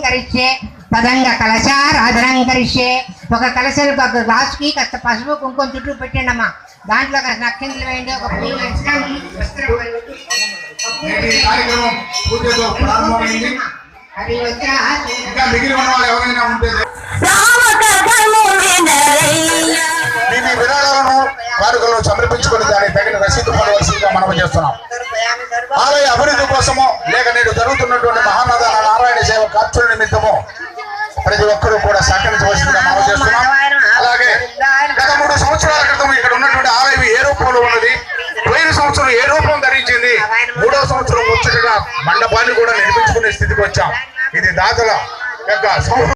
కరిచ్చే పదంగా కలశారాధనం కరిచ్చే ఒక కలశలు ఒక గ్లాసుకి కాస్త పసుపు కుంకుమ చుట్టూ పెట్టండమ్మా. దాంట్లో కాస్త నక్షంతులు వేయండి ఒక అది విరాళాలను కానుకలను సమర్పించుకుని దానికి తగిన రసీదు పొందవలసిందిగా మనం చేస్తున్నాం. ఆలయ అభివృద్ధి కోసము లేక నేడు జరుగుతున్నటువంటి మహానదాన నారాయణ సేవ ఖర్చుల నిమిత్తము ప్రతి ఒక్కరూ కూడా సహకరించవలసిందిగా మనం చేస్తున్నాం. అలాగే గత మూడు సంవత్సరాల క్రితం ఇక్కడ ఉన్నటువంటి ఆలయం ఏ రూపంలో ఉన్నది? పోయిన సంవత్సరం ఏ రూపం ధరించింది? మూడో సంవత్సరం ముచ్చటగా మండపాన్ని కూడా నిర్మించుకునే స్థితికి వచ్చాం. ఇది దాతల యొక్క సంస్కృతి.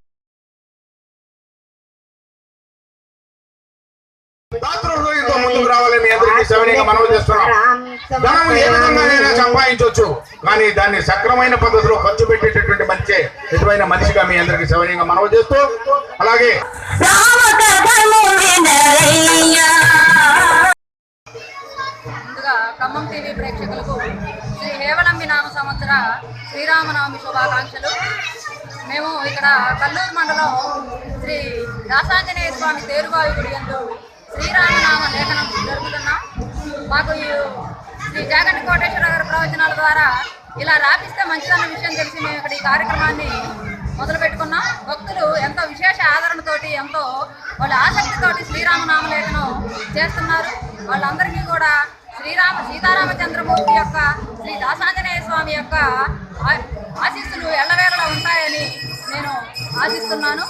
ముందుకు రావాలని మీ అందరికీ సవినీయంగా మనవి చేస్తున్నాం. ధనం ఏ విధంగానైనా సంపాదించవచ్చు కానీ దాన్ని సక్రమైన పద్ధతిలో ఖర్చు పెట్టేటటువంటి మంచి నిజమైన మనిషిగా మీ అందరికీ సవినీయంగా మనవి చేస్తూ అలాగే ముందుగా ఖమ్మం టీవీ ప్రేక్షకులకు శ్రీ హేవలంబి నామ సంవత్సర శ్రీరామనవమి శుభాకాంక్షలు. మేము ఇక్కడ కల్లూరు మండలం శ్రీ దాసాంజనేయ స్వామి తేరువాయు గుడి యందు శ్రీరామనామ లేఖనం జరుగుతున్నాం. మాకు ఈ శ్రీ జాగంటి కోటేశ్వర గారి ప్రవచనాల ద్వారా ఇలా రాపిస్తే మంచిదన్న విషయం తెలిసి మేము ఇక్కడ ఈ కార్యక్రమాన్ని మొదలు పెట్టుకున్నాం. భక్తులు ఎంతో విశేష ఆదరణతోటి ఎంతో వాళ్ళ ఆసక్తితోటి శ్రీరామనామ లేఖనం చేస్తున్నారు. వాళ్ళందరికీ కూడా శ్రీరామ సీతారామచంద్రమూర్తి యొక్క శ్రీ దాసాంజనేయ స్వామి యొక్క ఆశీస్సులు ఎల్లవేళలా ఉంటాయని నేను ఆశిస్తున్నాను.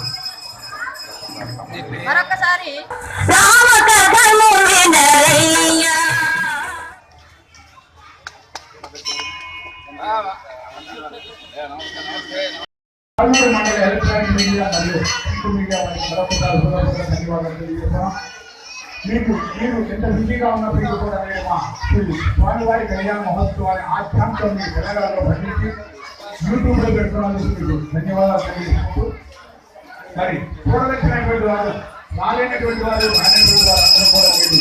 మరొకసారి కల్లూరు మండల ఎలక్ట్రానిక్ మీడియా మరియు ప్రింట్ మీడియా వారికి మరొకసారి హృదయపూర్వక ధన్యవాదాలు తెలియజేస్తున్నాం మీకు మీరు ఎంత బిజీగా ఉన్నప్పటికీ కూడా మీరు మా శ్రీ స్వామివారి కళ్యాణ మహోత్సవాన్ని ఆఖ్యాంతం మీ తెలంగాణలో బంధించి యూట్యూబ్లో పెడుతున్నందుకు మీకు ధన్యవాదాలు తెలియజేసుకుంటూ మరి చూడదచ్చినటువంటి వారు రాలేనటువంటి వారు రానటువంటి వారు అందరూ కూడా మీరు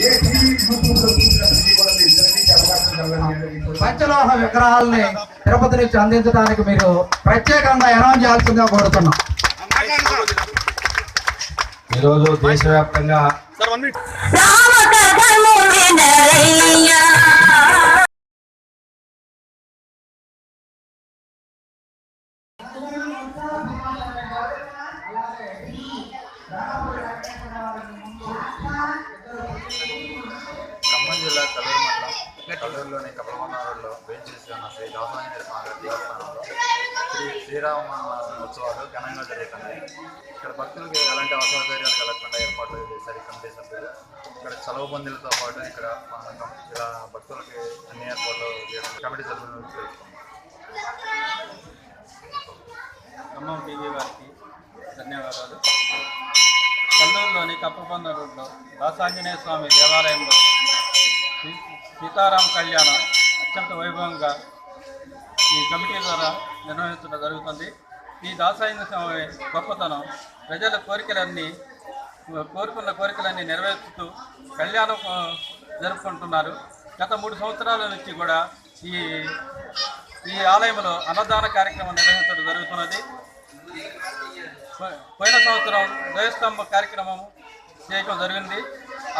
ఏ టీవీ యూట్యూబ్లో చూసినప్పటికీ కూడా మీరు జరిగించే అవకాశం పంచలోహ విగ్రహాలని తిరుపతి నుంచి అందించడానికి మీరు ప్రత్యేకంగా అనౌన్స్ చేయాల్సిందిగా కోరుతున్నాం. ఈరోజు దేశవ్యాప్తంగా ఖమ్మం జిల్లా కల్లూరు మండలం కల్లూరులోని కపలమన్నారులో రోడ్లో ఉన్న శ్రీ దాసాంజనేయ స్వామి దేవస్థానంలో శ్రీ శ్రీరామ ఉత్సవాలు ఘనంగా జరుగుతున్నాయి. ఇక్కడ భక్తులకి ఎలాంటి అసౌకర్యాలు కలగకుండా ఏర్పాట్లు చేశారు కమిటీ సభ్యులు ఇక్కడ చలవ బంధులతో పాటు ఇక్కడ ఇలా భక్తులకి అన్ని ఏర్పాట్లు చేయడం కమిటీ సభ్యులు తెలుసుకున్నాం ఖమ్మం టీవీ వారికి ధన్యవాదాలు. కల్లూరులోని కప్పకొండ రోడ్లో దాసాంజనేయ స్వామి దేవాలయంలో సీ- కళ్యాణం అత్యంత వైభవంగా ఈ కమిటీ ద్వారా నిర్వహించడం జరుగుతుంది. ఈ దాసాంజనేయ స్వామి గొప్పతనం ప్రజల కోరికలన్నీ కోరుకున్న కోరికలన్నీ నెరవేర్చుతూ కళ్యాణం జరుపుకుంటున్నారు. గత మూడు సంవత్సరాల నుంచి కూడా ఈ ఈ ఆలయంలో అన్నదాన కార్యక్రమం నిర్వహించడం జరుగుతున్నది. పోయిన సంవత్సరం ద్వయస్తంభ కార్యక్రమం చేయడం జరిగింది.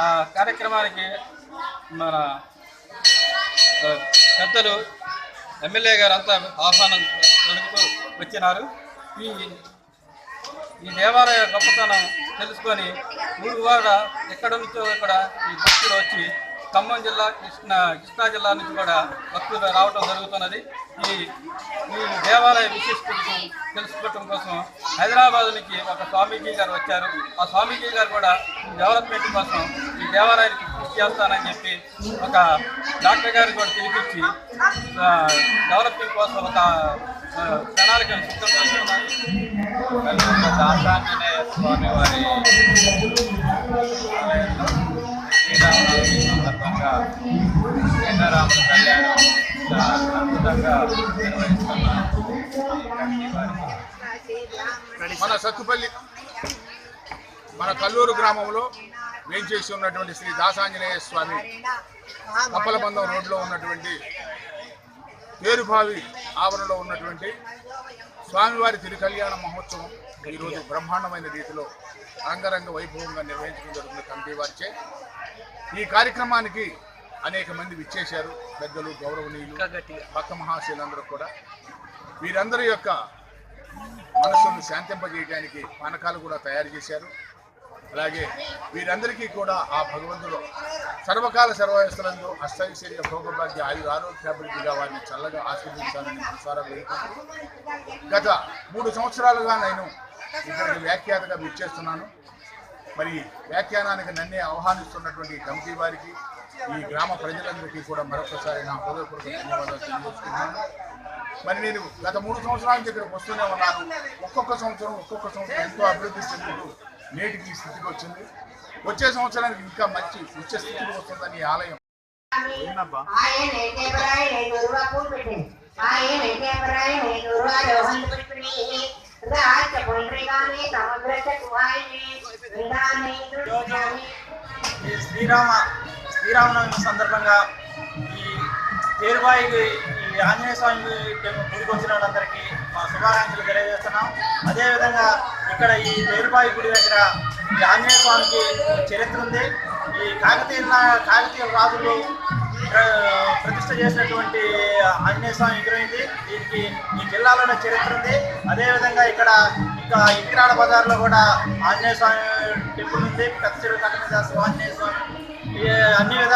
ఆ కార్యక్రమానికి మన పెద్దలు ఎమ్మెల్యే గారు అంతా ఆహ్వానం పలుకుతూ వచ్చినారు. ఈ ఈ దేవాలయ గొప్పతనం తెలుసుకొని ఊరు కూడా ఎక్కడ నుంచో ఇక్కడ ఈ భక్తులు వచ్చి ఖమ్మం జిల్లా కృష్ణా కృష్ణా జిల్లా నుంచి కూడా భక్తులు రావటం జరుగుతున్నది. ఈ ఈ దేవాలయ విశిష్టతను తెలుసుకోవటం కోసం హైదరాబాద్ నుంచి ఒక స్వామీజీ గారు వచ్చారు. ఆ స్వామీజీ గారు కూడా డెవలప్మెంట్ కోసం ఈ దేవాలయానికి కృషి చేస్తానని చెప్పి ఒక డాక్టర్ గారిని కూడా పిలిపించి డెవలప్మెంట్ కోసం ఒక ఆ, ప్రణాళికను సిద్ధం చేస్తున్నాయి దాసాంజనేయ స్వామి వారి శ్రీరామనవమి సందర్భంగా సీతారాముల కళ్యాణం చాలా అద్భుతంగా నిర్వహిస్తున్నారు. మన సత్తుపల్లి మన కల్లూరు గ్రామంలో వేంచేసి ఉన్నటువంటి శ్రీ దాసాంజనేయ స్వామి కప్పలబంధం రోడ్లో ఉన్నటువంటి పేరుభావి ఆవరణలో ఉన్నటువంటి స్వామివారి తిరు కళ్యాణ మహోత్సవం ఈరోజు బ్రహ్మాండమైన రీతిలో రంగరంగ వైభవంగా నిర్వహించడం జరుగుతుంది కమిటీ వారిచే. ఈ కార్యక్రమానికి అనేక మంది విచ్చేశారు. పెద్దలు గౌరవనీయులు భక్త మహాశీలందరూ కూడా. వీరందరి యొక్క మనసును శాంతింపజేయడానికి పానకాలు కూడా తయారు చేశారు. అలాగే వీరందరికీ కూడా ఆ భగవంతుడు సర్వకాల సర్వయస్తులందు అష్టైశ్వర్య భోగభాగ్య ఆయుర ఆరోగ్యాభివృద్ధిగా వారిని చల్లగా ఆశీర్వదించాలని మనసారా వేడుకుంటూ గత మూడు సంవత్సరాలుగా నేను ఇక్కడికి వ్యాఖ్యాతగా విచ్చేస్తున్నాను. మరి వ్యాఖ్యానానికి నన్నే ఆహ్వానిస్తున్నటువంటి కమిటీ వారికి ఈ గ్రామ ప్రజలందరికీ కూడా మరొకసారి నా హృదయపూర్వక ధన్యవాదాలు తెలియజేస్తున్నాను. మరి నేను గత మూడు సంవత్సరాల నుంచి ఇక్కడికి వస్తూనే ఉన్నాను. ఒక్కొక్క సంవత్సరం ఒక్కొక్క సంవత్సరం ఎంతో అభివృద్ధి చెందుతూ నేటికి స్థితికి వచ్చింది. వచ్చే సంవత్సరానికి ఇంకా మంచి వచ్చే స్థితికి వస్తుందని ఆలయం. శ్రీరామ శ్రీరామనవమి సందర్భంగా ఈ పేరుబాయి ఆంజనేయ స్వామి గుడికి వచ్చిన వాళ్ళందరికీ మా శుభాకాంక్షలు తెలియజేస్తున్నాం. అదేవిధంగా ఇక్కడ ఈ పేరుపాయి గుడి దగ్గర ఈ ఆంజనేయ స్వామికి చరిత్ర ఉంది. ఈ కాకతీయ కాకతీయ రాజులు ప్ర- ప్రతిష్ట చేసినటువంటి ఆంజనేయ స్వామి విగ్రహం ఇది. దీనికి ఈ జిల్లాలోనే చరిత్ర ఉంది. అదేవిధంగా ఇక్కడ ఇంకా ఇంకిరాడ బజార్లో కూడా ఆంజనేయ స్వామి టెంపుల్ ఉంది. పెద్ద చెరువు కట్ట ఆంజనేయ స్వామి అన్ని విధ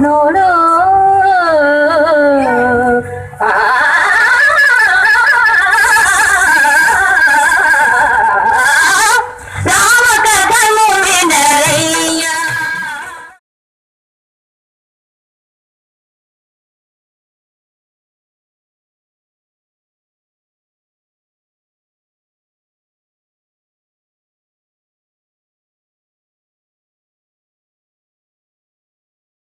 no, no.